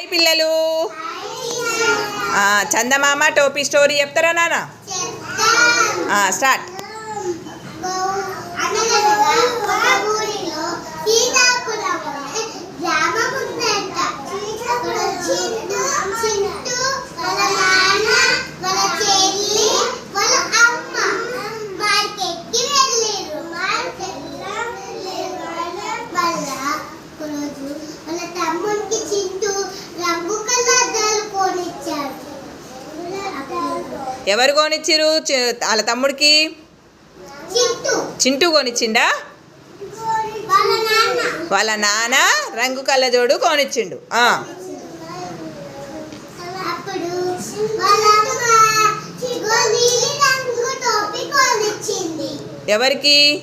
Hi పిల్లలు. చందమామ టోపీ story చెప్తారా నాన్న? స్టార్ట్. ఎవరు కొనిచ్చిరు వాళ్ళ తమ్ముడికి? చింటూ. కొనిచ్చిండా? వాళ్ళ నాన్న. రంగు కళ్ళజోడు కొనిచ్చిండు. ఎవరికి?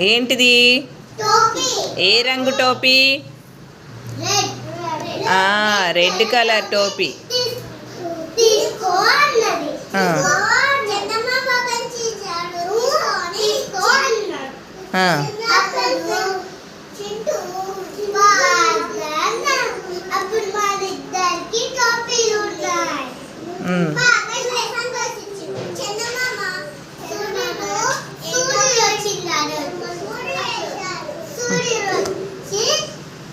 ఏంటిది? ఏ రంగు టోపీ? రెడ్. కలర్ టోపీ.